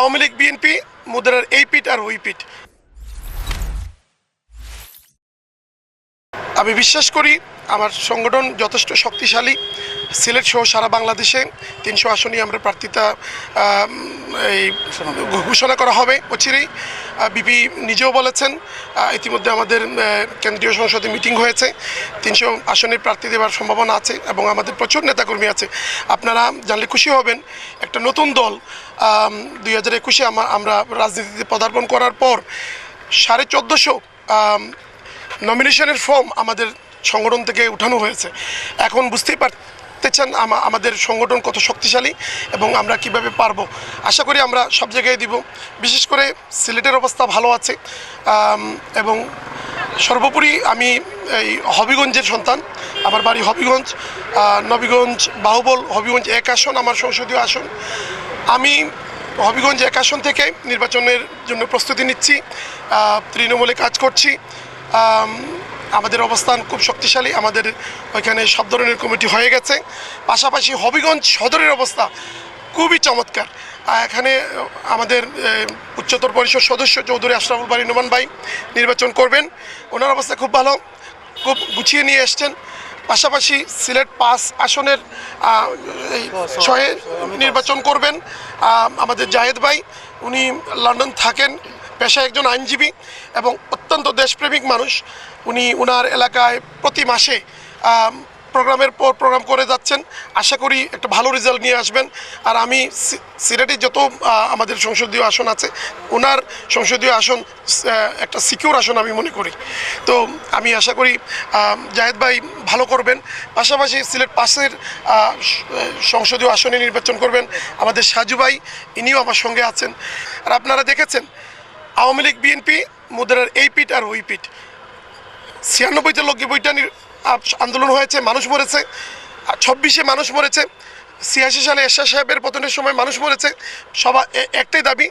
Awami League, BNP, মুদ্রার এই পিঠ আর ওই পিঠ। আমি বিশ্বাস করি আমার সংগঠন যথেষ্ট শক্তিশালী। সিলেট সহ সারা বাংলাদেশে তিনশো আসনই আমরা প্রার্থিতা এই ঘোষণা করা হবে। অচিরেই বিপি নিজেও বলেছেন ইতিমধ্যে আমাদের কেন্দ্রীয় সংসদে মিটিং হয়েছে। তিনশো আসনের প্রার্থী দেওয়ার সম্ভাবনা আছে এবং আমাদের প্রচুর নেতাকর্মী আছে। আপনারা জানলে খুশি হবেন, একটা নতুন দল দুই হাজার একুশে আমরা রাজনীতিতে পদার্পণ করার পর সাড়ে চোদ্দোশো নমিনেশনের ফর্ম আমাদের সংগঠন থেকে উঠানো হয়েছে। এখন বুঝতেই পারতেছেন আমা- আমাদের সংগঠন কত শক্তিশালী এবং আমরা কীভাবে পারব, আশা করি আমরা সব জায়গায় দিব। বিশেষ করে সিলেটের অবস্থা ভালো আছে এবং সর্বোপরি আমি এই হবিগঞ্জের সন্তান, আমার বাড়ি হবিগঞ্জ নবীগঞ্জ, বাহুবল, হবিগঞ্জ এক আসন, আমার সংসদীয় আসন। আমি হবিগঞ্জ এক আসন থেকে নির্বাচনের জন্য প্রস্তুতি নিচ্ছি তৃণমূলে কাজ করছি আমাদের অবস্থান খুব শক্তিশালী, আমাদের ওইখানে সব ধরনের কমিটি হয়ে গেছে। পাশাপাশি হবিগঞ্জ সদরের অবস্থা খুবই চমৎকার। এখানে আমাদের উচ্চতর পরিষদ সদস্য চৌধুরী আশরাফুল বাড়ি নোমান ভাই নির্বাচন করবেন। ওনার অবস্থা খুব ভালো, খুব গুছিয়ে নিয়ে এসছেন। পাশাপাশি সিলেট পাঁচ আসনের ছয়ে নির্বাচন করবেন। আমাদের জাহেদ ভাই, উনি লন্ডন থাকেন, পেশায় একজন আইনজীবী এবং অত্যন্ত দেশপ্রেমিক মানুষ। উনি ওনার এলাকায় প্রতি মাসে প্রোগ্রামের পর প্রোগ্রাম করে যাচ্ছেন। আশা করি একটা ভালো রেজাল্ট নিয়ে আসবেন। আর আমি সিলেটে যত আমাদের সংসদীয় আসন আছে ওনার সংসদীয় আসন একটা সিকিউর আসন আমি মনে করি। তো আমি আশা করি জাহেদ ভাই ভালো করবেন। পাশাপাশি সিলেট পাশের সংসদীয় আসনে নির্বাচন করবেন আমাদের সাজু ভাই। ইনিও আমার সঙ্গে আছেন। আর আপনারা দেখেছেন, আওয়ামী লীগ, বিএনপি মুদ্রার এই পিঠ আর ওই পিঠ। ছিয়ানব্বইতে লোক বইটা নির- আন্দোলন হয়েছে, মানুষ মরেছে ছাব্বিশে মানুষ মরেছে, ছিয়াশি সালে এরশাদ সাহেবের পতনের সময় মানুষ মরেছে। সবার একটাই দাবি,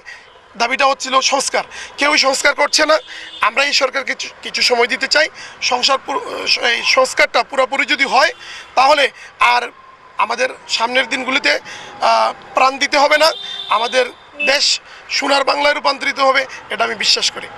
দাবিটা হচ্ছিল সংস্কার। কেউই সংস্কার করছে না। আমরা এই সরকারকে কিছু- কিছু সময় দিতে চাই। সংসার এই সংস্কারটা পুরোপুরি যদি হয়, তাহলে আর আমাদের সামনের দিনগুলিতে প্রাণ দিতে হবে না। আমাদের দেশ সোনার বাংলায় রূপান্তরিত হবে, এটা আমি বিশ্বাস করি।